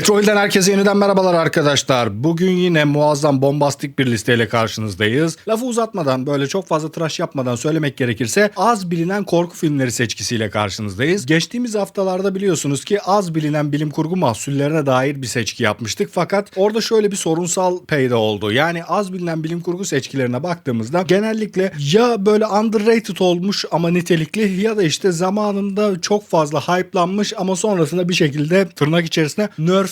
Retroil'den herkese yeniden merhabalar arkadaşlar. Bugün yine muazzam bombastik bir listeyle karşınızdayız. Lafı uzatmadan böyle çok fazla tıraş yapmadan söylemek gerekirse az bilinen korku filmleri seçkisiyle karşınızdayız. Geçtiğimiz haftalarda biliyorsunuz ki az bilinen bilim kurgu mahsullerine dair bir seçki yapmıştık. Fakat orada şöyle bir sorunsal peyda oldu. Yani az bilinen bilim kurgu seçkilerine baktığımızda genellikle ya böyle underrated olmuş ama nitelikli ya da işte zamanında çok fazla hype'lanmış ama sonrasında bir şekilde tırnak içerisinde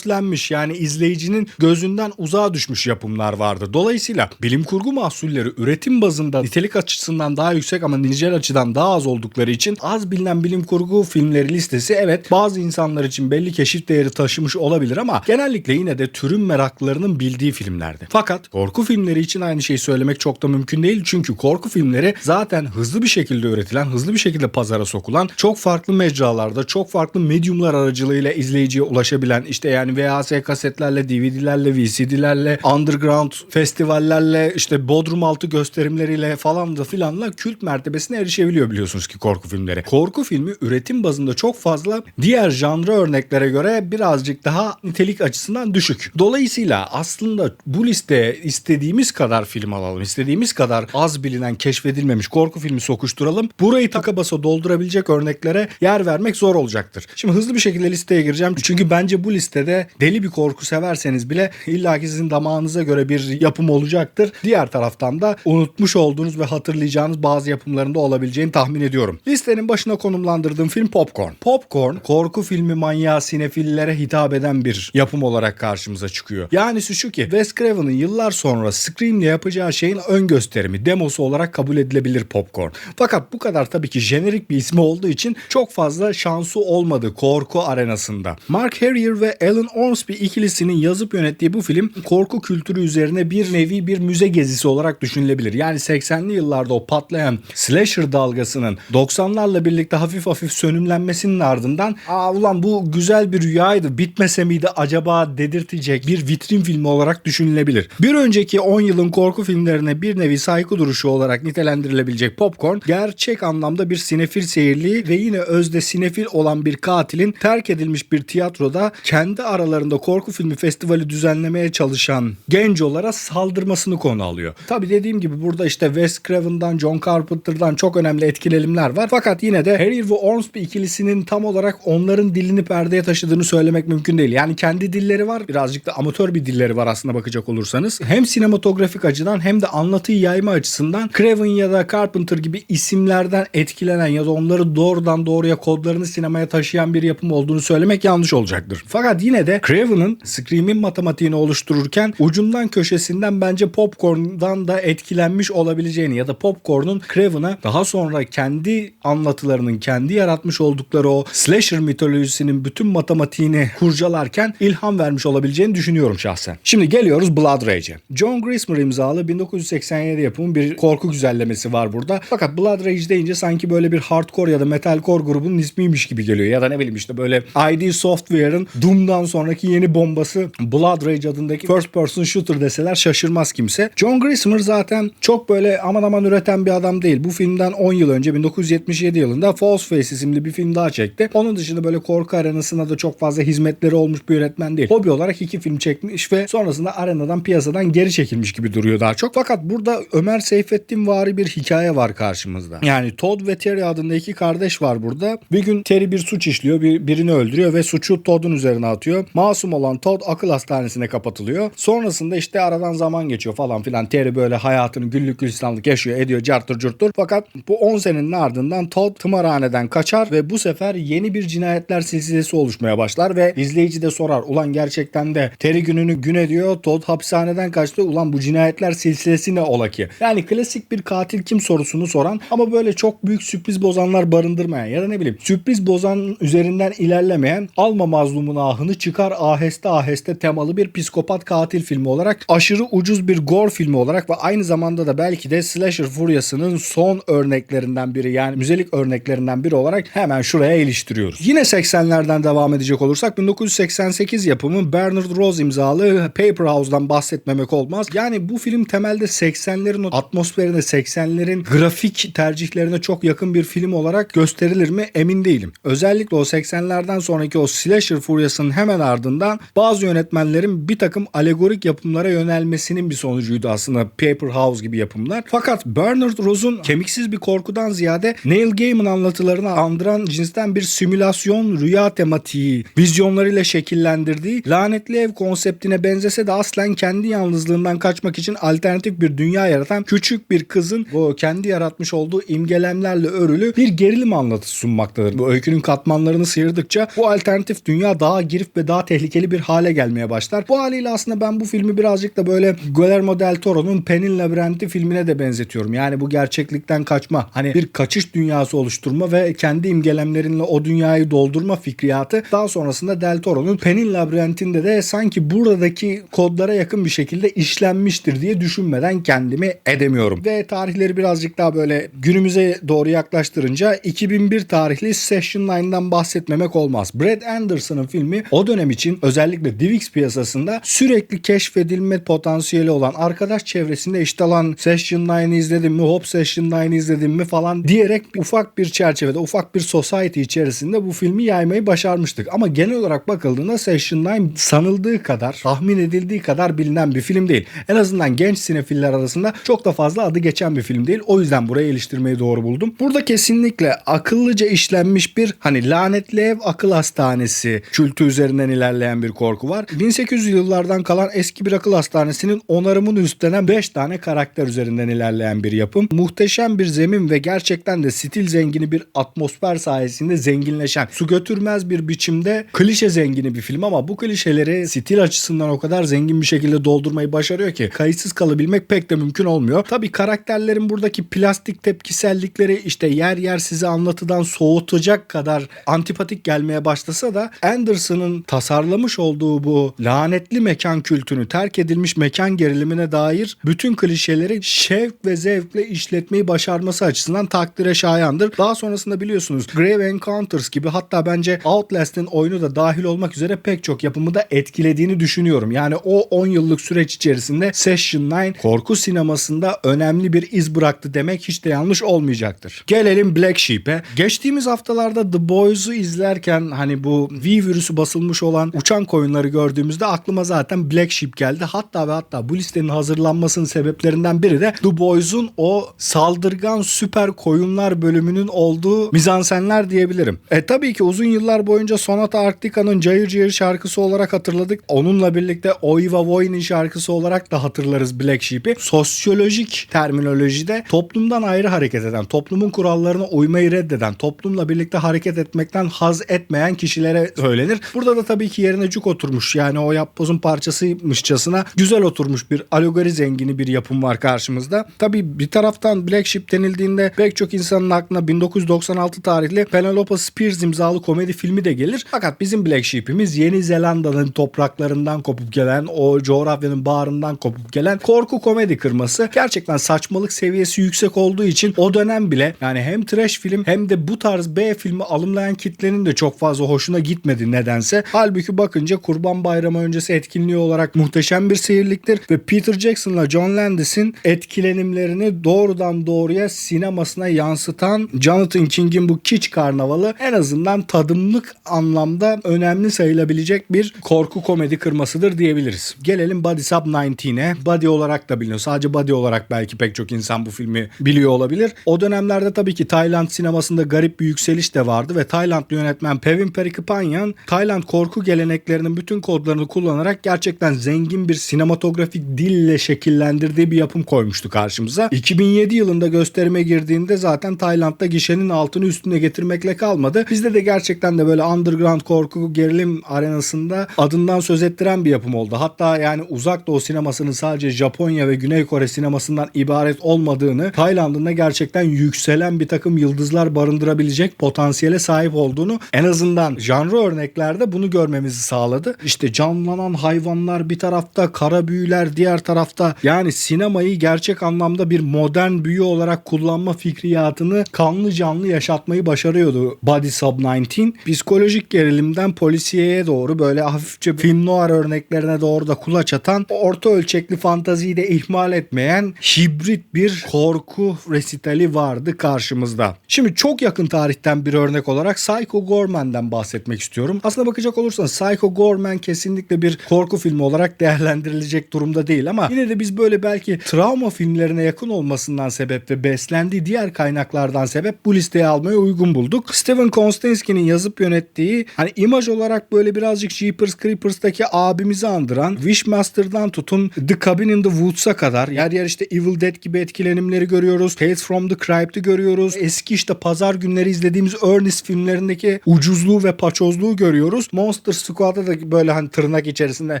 nerflenmiş yani izleyicinin gözünden uzağa düşmüş yapımlar vardı. Dolayısıyla bilim kurgu mahsulleri üretim bazında nitelik açısından daha yüksek ama nicel açıdan daha az oldukları için az bilinen bilim kurgu filmleri listesi evet bazı insanlar için belli keşif değeri taşımış olabilir ama genellikle yine de türün meraklılarının bildiği filmlerdi. Fakat korku filmleri için aynı şeyi söylemek çok da mümkün değil çünkü korku filmleri zaten hızlı bir şekilde üretilen, hızlı bir şekilde pazara sokulan, çok farklı mecralarda, çok farklı medyumlar aracılığıyla izleyiciye ulaşabilen işte yani VHS kasetlerle, DVD'lerle, VCD'lerle, underground festivallerle, işte Bodrum altı gösterimleriyle falan da filanla kült mertebesine erişebiliyor biliyorsunuz ki korku filmleri. Korku filmi üretim bazında çok fazla diğer janra örneklere göre birazcık daha nitelik açısından düşük. Dolayısıyla aslında bu listeye istediğimiz kadar film alalım, istediğimiz kadar az bilinen, keşfedilmemiş korku filmi sokuşturalım. Burayı taka basa doldurabilecek örneklere yer vermek zor olacaktır. Şimdi hızlı bir şekilde listeye gireceğim. Çünkü bence bu listede deli bir korku severseniz bile illaki sizin damağınıza göre bir yapım olacaktır. Diğer taraftan da unutmuş olduğunuz ve hatırlayacağınız bazı yapımlarında olabileceğini tahmin ediyorum. Listenin başına konumlandırdığım film Popcorn. Popcorn korku filmi manyağı sinefillere hitap eden bir yapım olarak karşımıza çıkıyor. Yani şu ki Wes Craven'ın yıllar sonra Scream'le yapacağı şeyin ön gösterimi, demosu olarak kabul edilebilir Popcorn. Fakat bu kadar tabii ki jenerik bir ismi olduğu için çok fazla şansı olmadı korku arenasında. Mark Harrier ve Alan Ormsby ikilisinin yazıp yönettiği bu film korku kültürü üzerine bir nevi bir müze gezisi olarak düşünülebilir. Yani 80'li yıllarda o patlayan slasher dalgasının 90'larla birlikte hafif hafif sönümlenmesinin ardından aa ulan bu güzel bir rüyaydı bitmese miydi acaba dedirtecek bir vitrin filmi olarak düşünülebilir. Bir önceki 10 yılın korku filmlerine bir nevi saygı duruşu olarak nitelendirilebilecek Popcorn gerçek anlamda bir sinefil seyirliği ve yine özde sinefil olan bir katilin terk edilmiş bir tiyatroda kendi aralarında korku filmi festivali düzenlemeye çalışan gencolara saldırmasını konu alıyor. Tabi dediğim gibi burada işte Wes Craven'dan, John Carpenter'dan çok önemli etkilerimler var. Fakat yine de Harrier ve Ormsby ikilisinin tam olarak onların dilini perdeye taşıdığını söylemek mümkün değil. Yani kendi dilleri var. Birazcık da amatör bir dilleri var aslında bakacak olursanız. Hem sinematografik açıdan hem de anlatıyı yayma açısından Craven ya da Carpenter gibi isimlerden etkilenen ya da onları doğrudan doğruya kodlarını sinemaya taşıyan bir yapım olduğunu söylemek yanlış olacaktır. Fakat yine de Craven'ın Scream'in matematiğini oluştururken ucundan köşesinden bence Popcorn'dan da etkilenmiş olabileceğini ya da Popcorn'un Craven'a daha sonra kendi anlatılarının kendi yaratmış oldukları o slasher mitolojisinin bütün matematiğini kurcalarken ilham vermiş olabileceğini düşünüyorum şahsen. Şimdi geliyoruz Blood Rage'e. John Grisham imzalı 1987 yapımı bir korku güzellemesi var burada. Fakat Blood Rage deyince sanki böyle bir hardcore ya da metalcore grubunun ismiymiş gibi geliyor. Ya da ne bileyim işte böyle ID Software'ın Doom'dan sonraki yeni bombası Blood Rage adındaki first person shooter deseler şaşırmaz kimse. John Grisham zaten çok böyle aman aman üreten bir adam değil. Bu filmden 10 yıl önce 1977 yılında False Face isimli bir film daha çekti. Onun dışında böyle korku arenasına da çok fazla hizmetleri olmuş bir yönetmen değil. Hobi olarak iki film çekmiş ve sonrasında arenadan piyasadan geri çekilmiş gibi duruyor daha çok. Fakat burada Ömer Seyfettin vari bir hikaye var karşımızda. Yani Todd ve Terry adında iki kardeş var burada. Bir gün Terry bir suç işliyor, bir, birini öldürüyor ve suçu Todd'un üzerine atıyor. Masum olan Todd akıl hastanesine kapatılıyor. Sonrasında işte aradan zaman geçiyor falan filan. Terry böyle hayatını güllük gülistanlık yaşıyor, ediyor, cartır curttur. Fakat bu 10 senenin ardından Todd tımarhaneden kaçar ve bu sefer yeni bir cinayetler silsilesi oluşmaya başlar ve izleyici de sorar. Ulan gerçekten de Terry gününü gün ediyor. Todd hapishaneden kaçtı. Ulan bu cinayetler silsilesi ne ola ki? Yani klasik bir katil kim sorusunu soran ama böyle çok büyük sürpriz bozanlar barındırmayan ya da ne bileyim sürpriz bozan üzerinden ilerlemeyen alma mazlumun ahını çıkar aheste aheste temalı bir psikopat katil filmi olarak aşırı ucuz bir gore filmi olarak ve aynı zamanda da belki de slasher furyasının son örneklerinden biri yani müzelik örneklerinden biri olarak hemen şuraya iliştiriyoruz. Yine 80'lerden devam edecek olursak 1988 yapımı Bernard Rose imzalı Paper House'dan bahsetmemek olmaz. Yani bu film temelde 80'lerin o atmosferine 80'lerin grafik tercihlerine çok yakın bir film olarak gösterilir mi emin değilim. Özellikle o 80'lerden sonraki o slasher furyasının hemen hemen ardından bazı yönetmenlerin bir takım alegorik yapımlara yönelmesinin bir sonucuydu aslında Paper House gibi yapımlar. Fakat Bernard Rose'un kemiksiz bir korkudan ziyade Neil Gaiman anlatılarını andıran cinsten bir simülasyon rüya tematiği vizyonlarıyla şekillendirdiği lanetli ev konseptine benzese de aslen kendi yalnızlığından kaçmak için alternatif bir dünya yaratan küçük bir kızın bu kendi yaratmış olduğu imgelemlerle örülü bir gerilim anlatısı sunmaktadır. Bu öykünün katmanlarını sıyırdıkça bu alternatif dünya daha girif ve daha tehlikeli bir hale gelmeye başlar. Bu haliyle aslında ben bu filmi birazcık da böyle Guillermo del Toro'nun Pen'in Labirenti filmine de benzetiyorum. Yani bu gerçeklikten kaçma. Hani bir kaçış dünyası oluşturma ve kendi imgelemlerinle o dünyayı doldurma fikriyatı daha sonrasında Del Toro'nun Pen'in Labirentinde de sanki buradaki kodlara yakın bir şekilde işlenmiştir diye düşünmeden kendimi edemiyorum. Ve tarihleri birazcık daha böyle günümüze doğru yaklaştırınca 2001 tarihli Session 9'dan bahsetmemek olmaz. Brad Anderson'ın filmi o dönem için özellikle DivX piyasasında sürekli keşfedilme potansiyeli olan arkadaş çevresinde işte lan Session 9'ı izledim mi, Hop Session 9'ı izledim mi falan diyerek ufak bir çerçevede, ufak bir society içerisinde bu filmi yaymayı başarmıştık. Ama genel olarak bakıldığında Session 9 sanıldığı kadar, tahmin edildiği kadar bilinen bir film değil. En azından genç sinefiller arasında çok da fazla adı geçen bir film değil. O yüzden buraya eleştirmeyi doğru buldum. Burada kesinlikle akıllıca işlenmiş bir hani lanetli ev akıl hastanesi kültü üzerinden ilerleyen bir korku var. 1800 yıllardan kalan eski bir akıl hastanesinin onarımını üstlenen 5 tane karakter üzerinden ilerleyen bir yapım. Muhteşem bir zemin ve gerçekten de stil zengini bir atmosfer sayesinde zenginleşen, su götürmez bir biçimde klişe zengini bir film ama bu klişeleri stil açısından o kadar zengin bir şekilde doldurmayı başarıyor ki kayıtsız kalabilmek pek de mümkün olmuyor. Tabii karakterlerin buradaki plastik tepkisellikleri işte yer yer sizi anlatıdan soğutacak kadar antipatik gelmeye başlasa da Anderson'ın tasarlamış olduğu bu lanetli mekan kültünü, terk edilmiş mekan gerilimine dair bütün klişeleri şevk ve zevkle işletmeyi başarması açısından takdire şayandır. Daha sonrasında biliyorsunuz Grave Encounters gibi hatta bence Outlast'in oyunu da dahil olmak üzere pek çok yapımı da etkilediğini düşünüyorum. Yani o 10 yıllık süreç içerisinde Session 9 korku sinemasında önemli bir iz bıraktı demek hiç de yanlış olmayacaktır. Gelelim Black Sheep'e. Geçtiğimiz haftalarda The Boys'u izlerken hani bu V virüsü basılmış olan uçan koyunları gördüğümüzde aklıma zaten Black Sheep geldi. Hatta ve hatta bu listenin hazırlanmasının sebeplerinden biri de The Boys'un o saldırgan süper koyunlar bölümünün olduğu mizansenler diyebilirim. E tabii ki uzun yıllar boyunca Sonata Arctica'nın Cayır Cayır şarkısı olarak hatırladık. Onunla birlikte Oiva Voy'nin şarkısı olarak da hatırlarız Black Sheep'i. Sosyolojik terminolojide toplumdan ayrı hareket eden, toplumun kurallarına uymayı reddeden, toplumla birlikte hareket etmekten haz etmeyen kişilere söylenir. Burada da tabii ki yerine cuk oturmuş yani o yapbozun parçasıymışçasına güzel oturmuş bir alegori zengini bir yapım var karşımızda. Tabii bir taraftan Black Sheep denildiğinde pek çok insanın aklına 1996 tarihli Penelope Spears imzalı komedi filmi de gelir. Fakat bizim Black Sheep'imiz Yeni Zelanda'nın topraklarından kopup gelen o coğrafyanın bağrından kopup gelen korku komedi kırması. Gerçekten saçmalık seviyesi yüksek olduğu için o dönem bile yani hem trash film hem de bu tarz B filmi alımlayan kitlenin de çok fazla hoşuna gitmedi nedense. Halbuki bakınca Kurban Bayramı öncesi etkinliği olarak muhteşem bir seyirliktir ve Peter Jackson'la John Landis'in etkilenimlerini doğrudan doğruya sinemasına yansıtan Jonathan King'in bu Kiç Karnavalı en azından tadımlık anlamda önemli sayılabilecek bir korku komedi kırmasıdır diyebiliriz. Gelelim Body Sub 19'e. Body olarak da biliniyor. Sadece Body olarak belki pek çok insan bu filmi biliyor olabilir. O dönemlerde tabii ki Tayland sinemasında garip bir yükseliş de vardı ve Taylandlı yönetmen Pevin Perikipanyan Tayland korku geleneklerinin bütün kodlarını kullanarak gerçekten zengin bir sinematografik dille şekillendirdiği bir yapım koymuştu karşımıza. 2007 yılında gösterime girdiğinde zaten Tayland'da gişenin altını üstüne getirmekle kalmadı. Bizde de gerçekten de böyle underground korku gerilim arenasında adından söz ettiren bir yapım oldu. Hatta yani uzak doğu sinemasının sadece Japonya ve Güney Kore sinemasından ibaret olmadığını, Tayland'ın da gerçekten yükselen bir takım yıldızlar barındırabilecek potansiyele sahip olduğunu en azından janrı örneklerde bunu görmemizi sağladı. İşte canlanan hayvanlar bir tarafta, kara büyüler diğer tarafta. Yani sinemayı gerçek anlamda bir modern büyü olarak kullanma fikriyatını kanlı canlı yaşatmayı başarıyordu Body Sub 19. Psikolojik gerilimden polisiyeye doğru böyle hafifçe film noir örneklerine doğru da kulaç atan orta ölçekli fantaziyi de ihmal etmeyen hibrit bir korku resitali vardı karşımızda. Şimdi çok yakın tarihten bir örnek olarak Psycho Gorman'dan bahsetmek istiyorum. Aslına bakacak soracak olursanız Psycho Gorman kesinlikle bir korku filmi olarak değerlendirilecek durumda değil ama yine de biz böyle belki travma filmlerine yakın olmasından sebep ve beslendiği diğer kaynaklardan sebep bu listeye almaya uygun bulduk. Steven Konstanski'nin yazıp yönettiği hani imaj olarak böyle birazcık Jeepers Creepers'taki abimizi andıran Wishmaster'dan tutun The Cabin in the Woods'a kadar yer yer işte Evil Dead gibi etkilenimleri görüyoruz. Tales from the Crypt'i görüyoruz. Eski işte pazar günleri izlediğimiz Ernest filmlerindeki ucuzluğu ve paçozluğu görüyoruz. Monster Squad'da da böyle hani tırnak içerisinde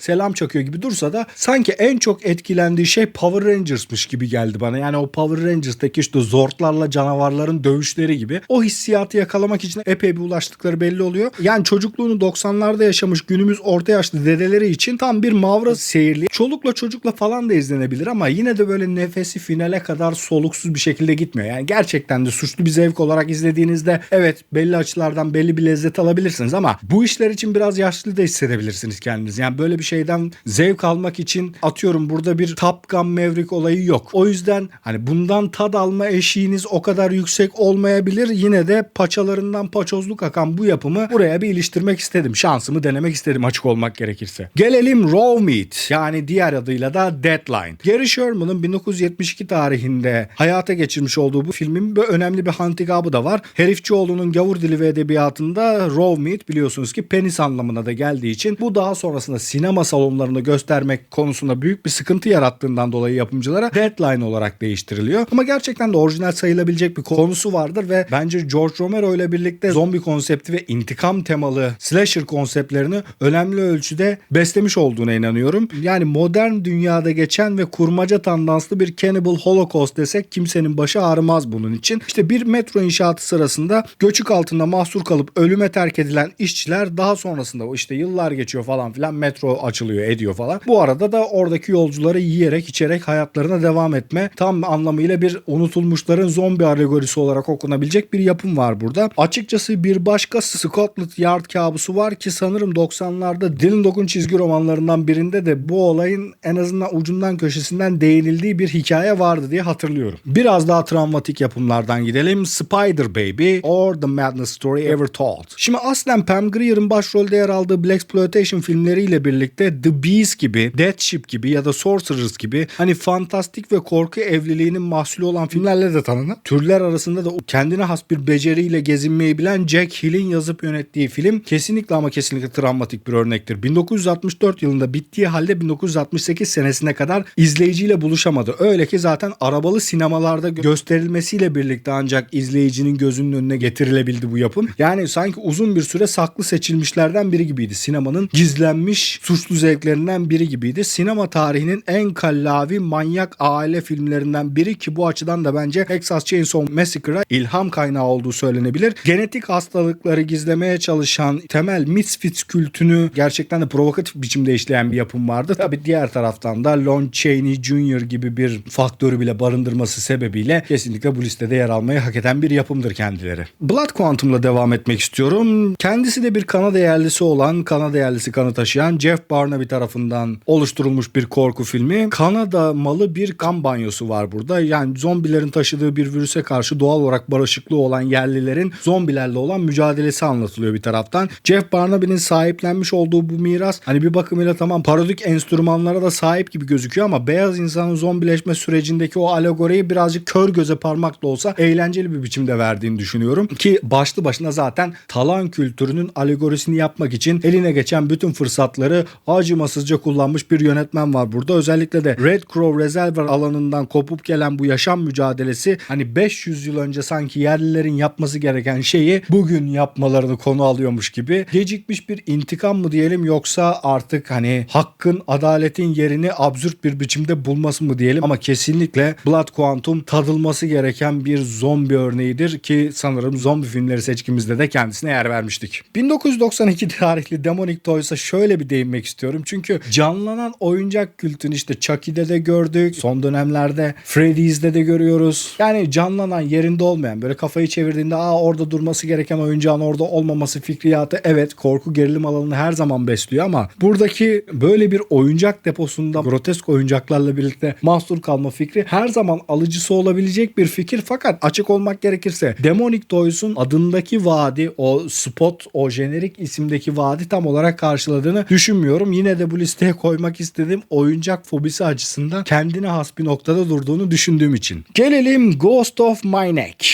selam çakıyor gibi dursa da sanki en çok etkilendiği şey Power Rangers'mış gibi geldi bana. Yani o Power Rangers'taki işte zortlarla canavarların dövüşleri gibi. O hissiyatı yakalamak için epey bir ulaştıkları belli oluyor. Yani çocukluğunu 90'larda yaşamış günümüz orta yaşlı dedeleri için tam bir mavra seyirli. Çolukla çocukla falan da izlenebilir ama yine de böyle nefesi finale kadar soluksuz bir şekilde gitmiyor. Yani gerçekten de suçlu bir zevk olarak izlediğinizde evet belli açılardan belli bir lezzet alabilirsiniz ama bu işler için biraz yaşlı da hissedebilirsiniz kendinizi. Yani böyle bir şeyden zevk almak için atıyorum burada bir Top Gun Maverick olayı yok. O yüzden hani bundan tad alma eşiğiniz o kadar yüksek olmayabilir. Yine de paçalarından paçozluk akan bu yapımı buraya bir iliştirmek istedim. Şansımı denemek istedim açık olmak gerekirse. Gelelim Raw Meat yani diğer adıyla da Deadline. Gary Sherman'ın 1972 tarihinde hayata geçirmiş olduğu bu filmin bir önemli bir handikabı da var. Herifçioğlu'nun gavur dili ve edebiyatında Raw Meat biliyorsunuz ki penis anlamına da geldiği için bu daha sonrasında sinema salonlarında göstermek konusunda büyük bir sıkıntı yarattığından dolayı yapımcılara Deadline olarak değiştiriliyor. Ama gerçekten de orijinal sayılabilecek bir konusu vardır ve bence George Romero ile birlikte zombi konsepti ve intikam temalı slasher konseptlerini önemli ölçüde beslemiş olduğuna inanıyorum. Yani modern dünyada geçen ve kurmaca tandanslı bir Cannibal Holocaust desek kimsenin başı ağrımaz bunun için. İşte bir metro inşaatı sırasında göçük altında mahsur kalıp ölüme terk edilen işçiler daha sonrasında işte yıllar geçiyor falan filan metro açılıyor ediyor falan. Bu arada da oradaki yolcuları yiyerek içerek hayatlarına devam etme tam anlamıyla bir unutulmuşların zombi alegorisi olarak okunabilecek bir yapım var burada. Açıkçası bir başka Scotland Yard kabusu var ki sanırım 90'larda Dylan Dog'un çizgi romanlarından birinde de bu olayın en azından ucundan köşesinden değinildiği bir hikaye vardı diye hatırlıyorum. Biraz daha travmatik yapımlardan gidelim. Spider Baby or The Madness Story Ever Told. Şimdi aslen Pam Grier'ın başrolde yer aldığı Black Exploitation filmleriyle birlikte The Beast gibi, Death Ship gibi ya da Sorcerers gibi hani fantastik ve korku evliliğinin mahsulü olan filmlerle de tanınan türler arasında da kendine has bir beceriyle gezinmeyi bilen Jack Hill'in yazıp yönettiği film kesinlikle ama kesinlikle travmatik bir örnektir. 1964 yılında bittiği halde 1968 senesine kadar izleyiciyle buluşamadı. Öyle ki zaten arabalı sinemalarda gösterilmesiyle birlikte ancak izleyicinin gözünün önüne getirilebildi bu yapım. Yani sanki uzun bir süre saklı seçilmişlerden biri gibiydi. Sinemanın gizlenmiş suçlu zevklerinden biri gibiydi. Sinema tarihinin en kallavi manyak aile filmlerinden biri ki bu açıdan da bence Texas Chainsaw Massacre'a ilham kaynağı olduğu söylenebilir. Genetik hastalıkları gizlemeye çalışan temel misfits kültünü gerçekten de provokatif biçimde işleyen bir yapım vardı. Tabi diğer taraftan da Lon Chaney Jr. gibi bir faktörü bile barındırması sebebiyle kesinlikle bu listede yer almayı hak eden bir yapımdır kendileri. Blood Quantum'la devam etmek istiyorum. Kendisi de bir Kanada yerlisi olan, Kanada yerlisi kanı taşıyan Jeff Barnaby tarafından oluşturulmuş bir korku filmi. Kanada malı bir kan banyosu var burada. Yani zombilerin taşıdığı bir virüse karşı doğal olarak barışıklığı olan yerlilerin zombilerle olan mücadelesi anlatılıyor bir taraftan. Jeff Barnaby'nin sahiplenmiş olduğu bu miras hani bir bakımıyla tamam parodik enstrümanlara da sahip gibi gözüküyor ama beyaz insanın zombileşme sürecindeki o alegoriyi birazcık kör göze parmakla olsa eğlenceli bir biçimde verdiğini düşünüyorum. Ki başlı başına zaten talan kültürünün alegorisini yapmak için eline geçen bütün fırsatları acımasızca kullanmış bir yönetmen var burada. Özellikle de Red Crow Reservoir alanından kopup gelen bu yaşam mücadelesi hani 500 yıl önce sanki yerlilerin yapması gereken şeyi bugün yapmalarını konu alıyormuş gibi. Gecikmiş bir intikam mı diyelim yoksa artık hani hakkın, adaletin yerini absürt bir biçimde bulması mı diyelim ama kesinlikle Blood Quantum tadılması gereken bir zombi örneğidir ki sanırım zombi filmleri seçkimizde de kendisine yer vermiştik. 1992 tarihli Demonic Toys'a şöyle bir değinmek istiyorum. Çünkü canlanan oyuncak kültünü işte Chucky'de de gördük. Son dönemlerde Freddy's'de de görüyoruz. Yani canlanan yerinde olmayan böyle kafayı çevirdiğinde aa orada durması gereken oyuncağın orada olmaması fikriyatı evet korku gerilim alanını her zaman besliyor ama buradaki böyle bir oyuncak deposunda grotesk oyuncaklarla birlikte mahsur kalma fikri her zaman alıcısı olabilecek bir fikir fakat açık olmak gerekirse Demonic Toys'un adındaki vaadi o spot o jenerik isimdeki vaadi tam olarak karşıladığını düşünmüyorum. Yine de bu listeye koymak istediğim oyuncak fobisi açısından kendine has bir noktada durduğunu düşündüğüm için. Gelelim Ghost of Myknek.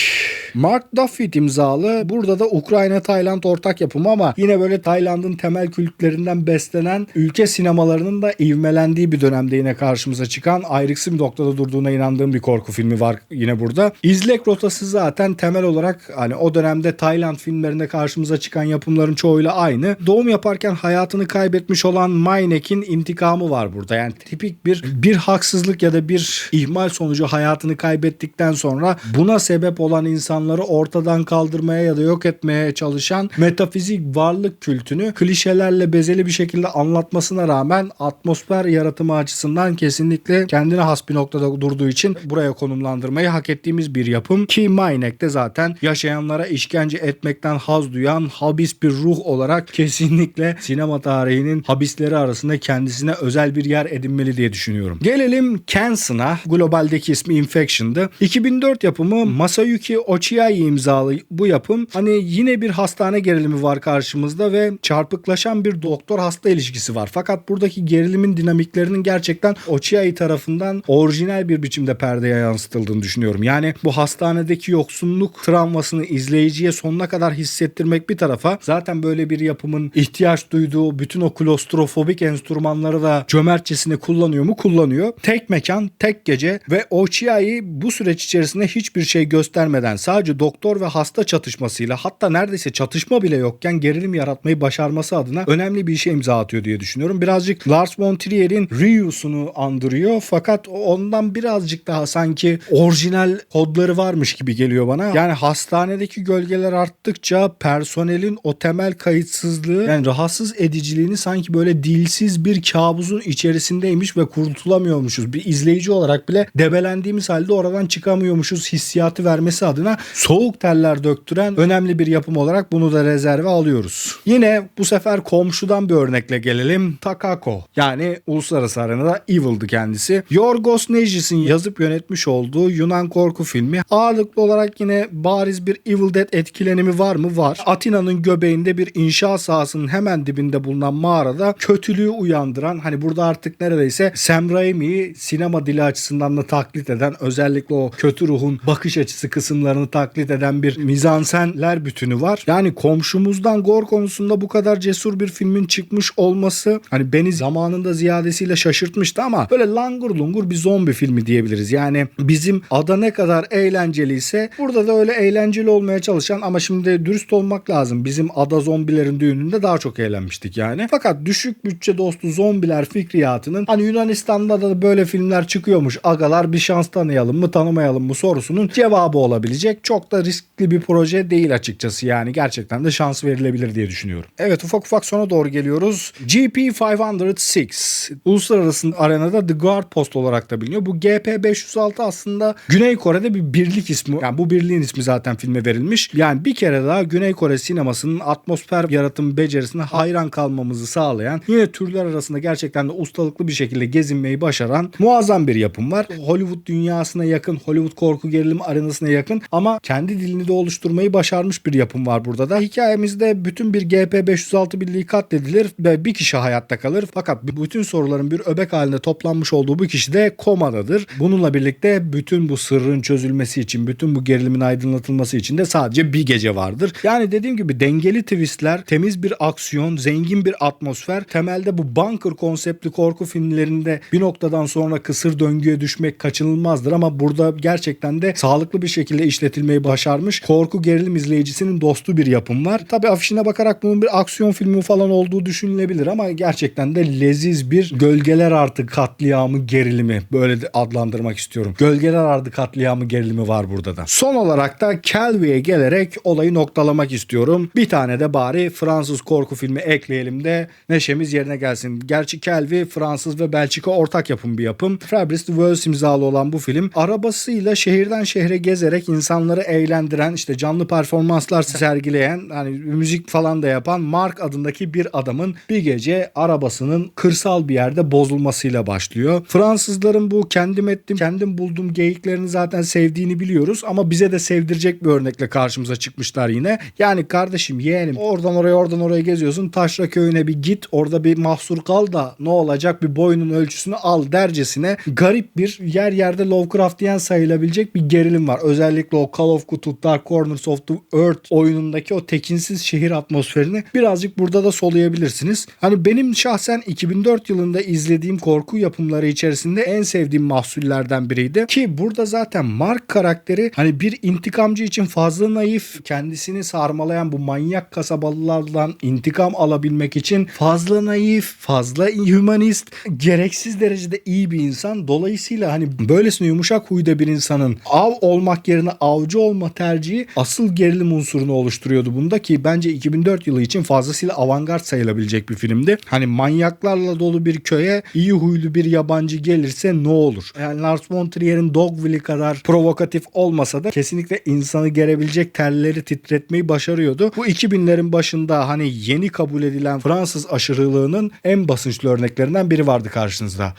Mark Duffy imzalı. Burada da Ukrayna-Tayland ortak yapımı ama yine böyle Tayland'ın temel kültürlerinden beslenen ülke sinemalarının da ivmelendiği bir dönemde yine karşımıza çıkan ayrıksı bir noktada durduğuna inandığım bir korku filmi var yine burada. İzlek rotası zaten temel olarak hani o dönemde Tayland filmlerinde karşımıza çıkan yapımların çoğuyla aynı. Doğum yaparken hayatını kaybetmiş olan Mynek'in intikamı var burada. Yani tipik bir bir haksızlık ya da bir ihmal sonucu hayatını kaybettikten sonra buna sebep olan insanları ortadan kaldırmaya ya da yok etmeye çalışan metafizik varlık kültünü klişelerle bezeli bir şekilde anlatmasına rağmen atmosfer yaratımı açısından kesinlikle kendine has bir noktada durduğu için buraya konumlandırmayı hak ettiğimiz bir yapım ki Mynek de zaten yaşayanlara işkence etmekten haz duyan habis bir ruh olarak kesinlikle sinema tarihinin habisleri arasında kendisine özel bir yer edinmeli diye düşünüyorum. Gelelim Cancer'a. Globaldeki ismi Infection'dı. 2004 yapımı Masayuki Ochiai imzalı bu yapım. Hani yine bir hastane gerilimi var karşımızda ve çarpıklaşan bir doktor hasta ilişkisi var. Fakat buradaki gerilimin dinamiklerinin gerçekten Ochiai tarafından orijinal bir biçimde perdeye yansıtıldığını düşünüyorum. Yani bu hastanedeki yoksunluk travmasını izleyiciye sonuna kadar hissettirmek bir tarafa zaten böyle bir yapımın ihtiyaç duyduğu bütün o klostrofobik enstrümanları da cömertçesine kullanıyor mu? Kullanıyor. Tek mekan, tek gece ve Ochiai bu süreç içerisinde hiçbir şey göstermeden sadece doktor ve hasta çatışmasıyla hatta neredeyse çatışma bile yokken gerilim yaratmayı başarması adına önemli bir işe imza atıyor diye düşünüyorum. Birazcık Lars von Trier'in Ryu'sunu andırıyor fakat ondan birazcık daha sanki orijinal kodları varmış gibi geliyor bana. Yani hastanedeki gölgeler arttıkça personelin o temel kayıtsızlığı yani rahatsız ediciliğini sanki böyle dilsiz bir kabusun içerisindeymiş ve kurtulamıyormuşuz. Bir izleyici olarak bile debelendiğimiz halde oradan çıkamıyormuşuz hissiyatı vermesi adına soğuk teller döktüren önemli bir yapım olarak bunu da rezerve alıyoruz. Yine bu sefer komşudan bir örnekle gelelim. Takako yani uluslararası arenada Evil'dı kendisi. Yorgos Nejis'in yazıp yönetmiş olduğu Yunan korku filmi. Ağırlıklı olarak yine bariz bir Evil Dead etkilenimi var mı? Var. Atina'nın göbeğinde bir inşaat sahasının hemen dibinde bulunan mağarada kötülüğü uyandıran hani burada artık neredeyse Sam Raimi'yi sinema dili açısından da taklit eden özellikle o kötü ruhun bakış açısı kısımlarını taklit eden bir mizansenler bütünü var. Yani komşumuzdan Gor konusunda bu kadar cesur bir filmin çıkmış olması hani beni zamanında ziyadesiyle şaşırtmıştı ama böyle langur lungur bir zombi filmi diyebiliriz. Yani bizim ada ne kadar eğlenceliyse burada da öyle eğlenceli olmaya çalışan ama şimdi dürüst olmak lazım. Bizim ada zombilerin düğününde daha çok eğlenmiştik yani. Fakat düşük bütçe dostu zombiler fikriyatının hani Yunanistan'da da böyle filmler çıkıyormuş. Agalar bir şans tanıyalım mı tanımayalım mı sorusunun cevabı olabilecek. Çok da riskli bir proje değil açıkçası yani. Gerçekten de şans verilebilir diye düşünüyorum. Evet ufak ufak sona doğru geliyoruz. GP506 uluslararası arenada The Guard Post olarak da biliniyor. Bu GP506 aslında Güney Kore'de bir birlik ismi. Yani bu birliğin ismi zaten filme verilmiş. Yani bir kere daha Güney Kore sinemasının atmosfer yaratım becerisine hayran kalmamızı sağlayan yine türler arasında gerçekten de ustalıklı bir şekilde gezinmeyi başaran muazzam bir yapım var. Hollywood dünyasına yakın, Hollywood korku gerilim arenasına yakın ama kendi dilini de oluşturmayı başarmış bir yapım var burada da. Hikayemizde bütün bir GP506 birliği katledilir ve bir kişi hayatta kalır. Fakat bütün soruların bir öbek halinde toplanmış olduğu bu kişi de komadadır. Bununla birlikte bütün bu sırrın çözülmesi için, bütün bu gerilimin aydınlatılması için de sadece bir gece vardır. Yani dediğim gibi dengeli twistler, temiz bir aksiyon, zengin bir atmosfer. Temelde bu bunker konseptli korku filmlerinde bir noktadan sonra kısır döngüye düşmek kaçınılmazdır ama burada gerçekten de sağlıklı bir şekilde işletilmeyi başarmış. Korku gerilim izleyicisinin dostu bir yapım var. Tabi afişine bakarak bunun bir aksiyon filmi falan olduğu düşünülebilir ama gerçekten de leziz bir gölgeler artı katliamı gerilimi böyle de adlandırmak istiyorum. Gölgeler artı katliamı gerilimi var burada da. Son olarak da Kelvi'ye gelerek olayı noktalamak istiyorum. Bir tane de bari Fransız korku filmi ekleyelim de neşemiz yerine gelsin. Gerçi Kelvi Fransız ve Belçika ortak yapım bir yapım. Fabrice de Wells imzalı olan bu film arabasıyla şehirden şehre gezerek insan insanları eğlendiren işte canlı performanslar sergileyen hani müzik falan da yapan Mark adındaki bir adamın bir gece arabasının kırsal bir yerde bozulmasıyla başlıyor. Fransızların bu kendim ettim kendim buldum geyiklerini zaten sevdiğini biliyoruz ama bize de sevdirecek bir örnekle karşımıza çıkmışlar yine. Yani kardeşim yeğenim oradan oraya oradan oraya geziyorsun taşra köyüne bir git orada bir mahsur kal da ne olacak bir boyunun ölçüsünü al dercesine garip bir yer yerde Lovecraftian sayılabilecek bir gerilim var. Özellikle o Call of Cthulhu Corners of the Earth oyunundaki o tekinsiz şehir atmosferini birazcık burada da soluyabilirsiniz. Hani benim şahsen 2004 yılında izlediğim korku yapımları içerisinde en sevdiğim mahsullerden biriydi. Ki burada zaten Mark karakteri hani bir intikamcı için fazla naif kendisini sarmalayan bu manyak kasabalılardan intikam alabilmek için fazla naif, fazla humanist, gereksiz derecede iyi bir insan. Dolayısıyla hani böylesine yumuşak huyda bir insanın av olmak yerine avcı olma tercihi asıl gerilim unsurunu oluşturuyordu bunda ki bence 2004 yılı için fazlasıyla avantgard sayılabilecek bir filmdi. Hani manyaklarla dolu bir köye iyi huylu bir yabancı gelirse ne olur? Yani Lars von Trier'in Dogville'i kadar provokatif olmasa da kesinlikle insanı gerebilecek telleri titretmeyi başarıyordu. Bu 2000'lerin başında hani yeni kabul edilen Fransız aşırılığının en basınçlı örneklerinden biri vardı karşınızda.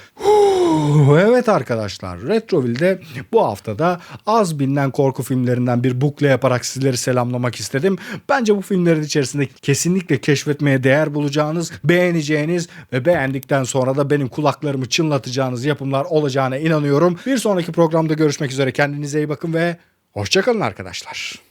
Evet arkadaşlar Retroville'de bu haftada az bilinen korku filmlerinden bir bukle yaparak sizleri selamlamak istedim. Bence bu filmlerin içerisinde kesinlikle keşfetmeye değer bulacağınız, beğeneceğiniz ve beğendikten sonra da benim kulaklarımı çınlatacağınız yapımlar olacağına inanıyorum. Bir sonraki programda görüşmek üzere kendinize iyi bakın ve hoşçakalın arkadaşlar.